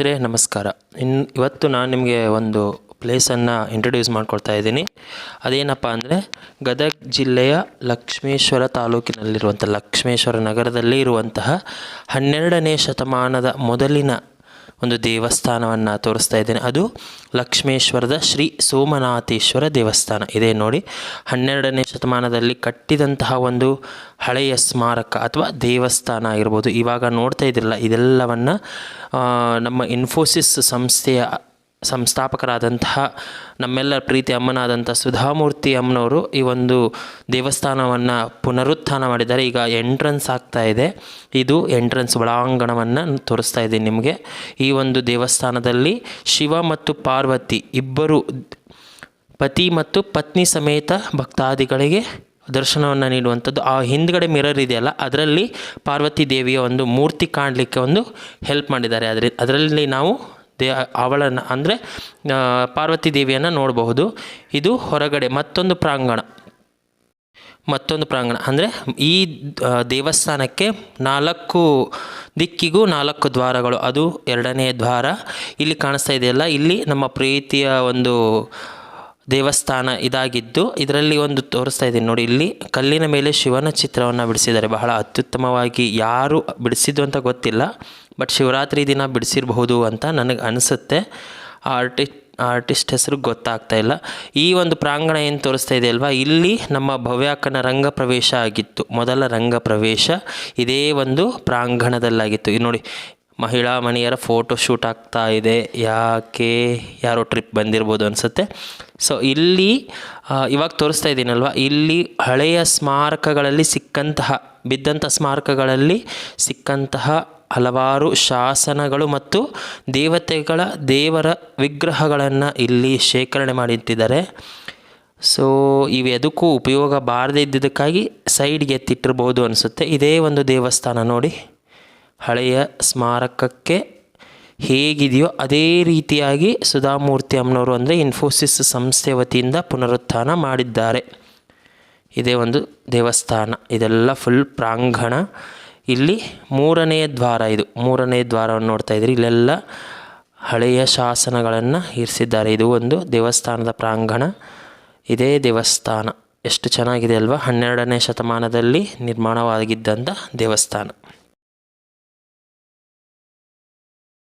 ಸ್ನೇಹಿತರೆ, ನಮಸ್ಕಾರ. ಇನ್ ಇವತ್ತು ನಾನು ನಿಮಗೆ ಒಂದು ಪ್ಲೇಸನ್ನು ಇಂಟ್ರೊಡ್ಯೂಸ್ ಮಾಡ್ಕೊಳ್ತಾ ಇದ್ದೀನಿ. ಅದೇನಪ್ಪ ಅಂದರೆ, ಗದಗ ಜಿಲ್ಲೆಯ ಲಕ್ಷ್ಮೇಶ್ವರ ತಾಲೂಕಿನಲ್ಲಿರುವಂಥ ಲಕ್ಷ್ಮೇಶ್ವರ ನಗರದಲ್ಲಿ ಇರುವಂತಹ ಹನ್ನೆರಡನೇ ಶತಮಾನದ ಮೊದಲಿನ ಒಂದು ದೇವಸ್ಥಾನವನ್ನು ತೋರಿಸ್ತಾ ಇದ್ದೇನೆ. ಅದು ಲಕ್ಷ್ಮೇಶ್ವರದ ಶ್ರೀ ಸೋಮನಾಥೇಶ್ವರ ದೇವಸ್ಥಾನ. ಇದೆ ನೋಡಿ, ಹನ್ನೆರಡನೇ ಶತಮಾನದಲ್ಲಿ ಕಟ್ಟಿದಂತಹ ಒಂದು ಹಳೆಯ ಸ್ಮಾರಕ ಅಥವಾ ದೇವಸ್ಥಾನ ಆಗಿರ್ಬೋದು. ಇವಾಗ ನೋಡ್ತಾ ಇದ್ದಿರಲ್ಲ, ಇದೆಲ್ಲವನ್ನು ನಮ್ಮ ಇನ್ಫೋಸಿಸ್ ಸಂಸ್ಥೆಯ ಸಂಸ್ಥಾಪಕರಾದಂತಹ ನಮ್ಮೆಲ್ಲರ ಪ್ರೀತಿ ಅಮ್ಮನಾದಂಥ ಸುಧಾಮೂರ್ತಿ ಅಮ್ಮನವರು ಈ ಒಂದು ದೇವಸ್ಥಾನವನ್ನು ಪುನರುತ್ಥಾನ ಮಾಡಿದ್ದಾರೆ. ಈಗ ಎಂಟ್ರೆನ್ಸ್ ಆಗ್ತಾ ಇದೆ. ಇದು ಎಂಟ್ರೆನ್ಸ್ ಒಳಾಂಗಣವನ್ನು ತೋರಿಸ್ತಾ ಇದ್ದೀನಿ ನಿಮಗೆ. ಈ ಒಂದು ದೇವಸ್ಥಾನದಲ್ಲಿ ಶಿವ ಮತ್ತು ಪಾರ್ವತಿ ಇಬ್ಬರು ಪತಿ ಮತ್ತು ಪತ್ನಿ ಸಮೇತ ಭಕ್ತಾದಿಗಳಿಗೆ ದರ್ಶನವನ್ನು ನೀಡುವಂಥದ್ದು. ಆ ಹಿಂದ್ಗಡೆ ಮಿರರ್ ಇದೆಯಲ್ಲ, ಅದರಲ್ಲಿ ಪಾರ್ವತಿ ದೇವಿಯ ಒಂದು ಮೂರ್ತಿ ಕಾಣಲಿಕ್ಕೆ ಒಂದು ಹೆಲ್ಪ್ ಮಾಡಿದ್ದಾರೆ. ಅದರ ಅದರಲ್ಲಿ ನಾವು ದೇ, ಅವಳನ್ನು, ಅಂದರೆ ಪಾರ್ವತಿ ದೇವಿಯನ್ನು ನೋಡಬಹುದು. ಇದು ಹೊರಗಡೆ ಮತ್ತೊಂದು ಪ್ರಾಂಗಣ. ಮತ್ತೊಂದು ಪ್ರಾಂಗಣ. ಅಂದರೆ, ಈ ದೇವಸ್ಥಾನಕ್ಕೆ ನಾಲ್ಕು ದಿಕ್ಕಿಗೂ ನಾಲ್ಕು ದ್ವಾರಗಳು. ಅದು ಎರಡನೇ ದ್ವಾರ. ಇಲ್ಲಿ ಕಾಣಿಸ್ತಾ ಇದೆಯಲ್ಲ, ಇಲ್ಲಿ ನಮ್ಮ ಪ್ರೀತಿಯ ಒಂದು ದೇವಸ್ಥಾನ ಇದಾಗಿದ್ದು ಇದರಲ್ಲಿ ಒಂದು ತೋರಿಸ್ತಾ ಇದ್ದೀನಿ. ನೋಡಿ, ಇಲ್ಲಿ ಕಲ್ಲಿನ ಮೇಲೆ ಶಿವನ ಚಿತ್ರವನ್ನು ಬಿಡಿಸಿದ್ದಾರೆ. ಬಹಳ ಅತ್ಯುತ್ತಮವಾಗಿ ಯಾರು ಬಿಡಿಸಿದ್ದು ಅಂತ ಗೊತ್ತಿಲ್ಲ, ಬಟ್ ಶಿವರಾತ್ರಿ ದಿನ ಬಿಡಿಸಿರಬಹುದು ಅಂತ ನನಗೆ ಅನಿಸುತ್ತೆ. ಆರ್ಟಿ ಆರ್ಟಿಸ್ಟ್ ಹೆಸರು ಗೊತ್ತಾಗ್ತಾ ಇಲ್ಲ. ಈ ಒಂದು ಪ್ರಾಂಗಣ ಏನು ತೋರಿಸ್ತಾ ಇದೆ ಅಲ್ವಾ? ಇಲ್ಲಿ ನಮ್ಮ ಭವ್ಯಾಕನ ರಂಗ ಪ್ರವೇಶ ಆಗಿತ್ತು. ಮೊದಲ ರಂಗ ಪ್ರವೇಶ ಇದೇ ಒಂದು ಪ್ರಾಂಗಣದಲ್ಲಾಗಿತ್ತು. ನೋಡಿ ಮಹಿಳಾ ಮನೆಯರ ಫೋಟೋ ಶೂಟ್ ಆಗ್ತಾ ಇದೆ. ಯಾಕೆ ಯಾರೋ ಟ್ರಿಪ್ ಬಂದಿರ್ಬೋದು ಅನಿಸುತ್ತೆ. ಸೊ ಇಲ್ಲಿ ಇವಾಗ ತೋರಿಸ್ತಾ ಇದ್ದೀನಲ್ವ? ಇಲ್ಲಿ ಹಳೆಯ ಸ್ಮಾರಕಗಳಲ್ಲಿ ಸಿಕ್ಕಂತಹ ಬಿದ್ದಂಥ ಸ್ಮಾರಕಗಳಲ್ಲಿ ಸಿಕ್ಕಂತಹ ಹಲವಾರು ಶಾಸನಗಳು ಮತ್ತು ದೇವತೆಗಳ, ದೇವರ ವಿಗ್ರಹಗಳನ್ನು ಇಲ್ಲಿ ಶೇಖರಣೆ ಮಾಡಿಟ್ಟಿದ್ದಾರೆ. ಸೊ ಇವು ಎದಕ್ಕೂ ಉಪಯೋಗ ಬಾರದೇ ಇದ್ದಿದ್ದಕ್ಕಾಗಿ ಸೈಡ್ಗೆ ಎತ್ತಿಟ್ಟಿರ್ಬೋದು ಅನಿಸುತ್ತೆ. ಇದೇ ಒಂದು ದೇವಸ್ಥಾನ ನೋಡಿ. ಹಳೆಯ ಸ್ಮಾರಕಕ್ಕೆ ಹೇಗಿದೆಯೋ ಅದೇ ರೀತಿಯಾಗಿ ಸುಧಾಮೂರ್ತಿ ಅಮ್ಮನವರು ಅಂದರೆ ಇನ್ಫೋಸಿಸ್ ಸಂಸ್ಥೆ ವತಿಯಿಂದ ಪುನರುತ್ಥಾನ ಮಾಡಿದ್ದಾರೆ. ಇದೇ ಒಂದು ದೇವಸ್ಥಾನ. ಇದೆಲ್ಲ ಫುಲ್ ಪ್ರಾಂಗಣ. ಇಲ್ಲಿ ಮೂರನೆಯ ದ್ವಾರ ಇದು. ಮೂರನೇ ದ್ವಾರವನ್ನು ನೋಡ್ತಾ ಇದ್ರಿ ಇಲ್ಲೆಲ್ಲ ಹಳೆಯ ಶಾಸನಗಳನ್ನು ಇರಿಸಿದ್ದಾರೆ. ಇದು ಒಂದು ದೇವಸ್ಥಾನದ ಪ್ರಾಂಗಣ. ಇದೇ ದೇವಸ್ಥಾನ. ಎಷ್ಟು ಚೆನ್ನಾಗಿದೆ ಅಲ್ವಾ? ಹನ್ನೆರಡನೇ ಶತಮಾನದಲ್ಲಿ ನಿರ್ಮಾಣವಾಗಿದ್ದಂಥ ದೇವಸ್ಥಾನ.